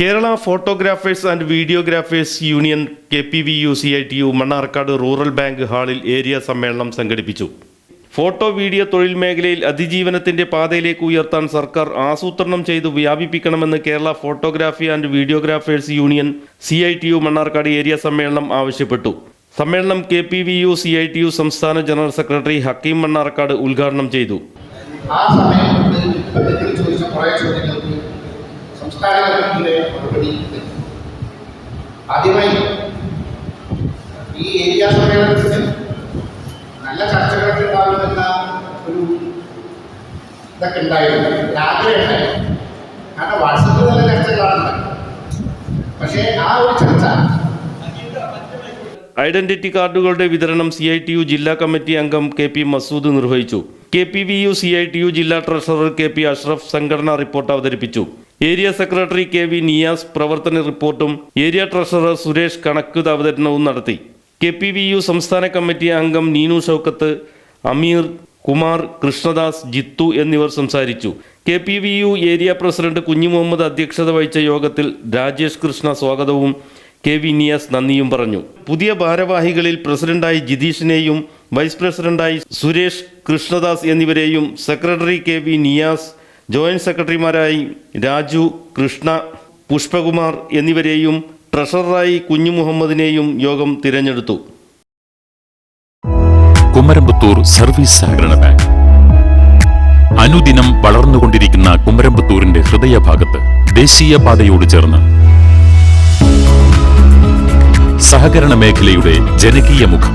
Kerala photographers and videographers union K P V U C I T U Mannarkkad rural bank ഹാളിൽ area സമ്മേളനം സംഘടിപ്പിച്ചു. Photo video തൊഴിൽ മേഖലയിൽ അതിജീവനത്തിന്റെ പാതയിലേക്ക് ഉയർത്താൻ സർക്കാർ ആസൂത്രണം ചെയ്തു വ്യാപിപ്പിക്കണമെന്ന് Kerala photography and videographers union C I T U Mannarkkad area സമ്മേളനം ആവശ്യപ്പെട്ടു. സമ്മേളനം K P V U C I T U സംസ്ഥാന ജനറൽ സെക്രട്ടറി ഹക്കീം മണ്ണാർക്കാട് ഉദ്ഘാടനം ചെയ്തു. ആ സമയം സംസ്ഥാന ഗവൺമെന്റിന്റെ മറുപടി. ആദ്യമായി ഈ ഏരിയ സമ്മേളനത്തിന് നല്ല ചർച്ചകളൊക്കെ ഉണ്ടാകുമെന്ന ഒരു ഇതൊക്കെ ഉണ്ടായിരുന്നു. രാത്രി ഉണ്ടായിരുന്നു. കാരണം വാട്സപ്പിൽ നല്ല ചർച്ചകളാണ് പക്ഷേ ആ ഒരു ചർച്ച ഐഡന്റിറ്റി കാർഡുകളുടെ വിതരണം സി ഐ ടി യു ജില്ലാ കമ്മിറ്റി അംഗം കെ പി മസൂദ് നിർവഹിച്ചു. K P V U C I T U ജില്ലാ ട്രഷറർ കെ പി അഷ്റഫ് സംഘടനാ റിപ്പോർട്ട് അവതരിപ്പിച്ചു. Area secretary K V Niyas പ്രവർത്തന റിപ്പോർട്ടും ഏരിയ ട്രഷറർ സുരേഷ് കണക്കുത് അവതരണവും നടത്തി. കെ പി വി യു സംസ്ഥാന കമ്മിറ്റി അംഗം നീനു ഷൗക്കത്ത് അമീർ കുമാർ കൃഷ്ണദാസ് ജിത്തു എന്നിവർ സംസാരിച്ചു. K P V U area president Kunju Muhammad അധ്യക്ഷത വഹിച്ച യോഗത്തിൽ രാജേഷ് കൃഷ്ണ സ്വാഗതവും കെ വി നിയാസ് നന്ദിയും പറഞ്ഞു. പുതിയ ഭാരവാഹികളിൽ പ്രസിഡന്റായി ജിതീഷിനെയും വൈസ് പ്രസിഡന്റായി സുരേഷ് കൃഷ്ണദാസ് എന്നിവരെയും secretary K V Niyas joint സെക്രട്ടറിമാരായി Raju Krishna Pushpakumar എന്നിവരെയും ട്രഷററായി കുഞ്ഞു മുഹമ്മദിനെയും യോഗം തിരഞ്ഞെടുത്തു. കുമരമ്പത്തൂർ സർവീസ് സഹകരണ ബാങ്ക്. അനുദിനം വളർന്നുകൊണ്ടിരിക്കുന്ന കുമരമ്പത്തൂരിന്റെ ഹൃദയഭാഗത്ത് ദേശീയപാതയോട് ചേർന്ന് സഹകരണ മേഖലയുടെ ജനകീയ മുഖം.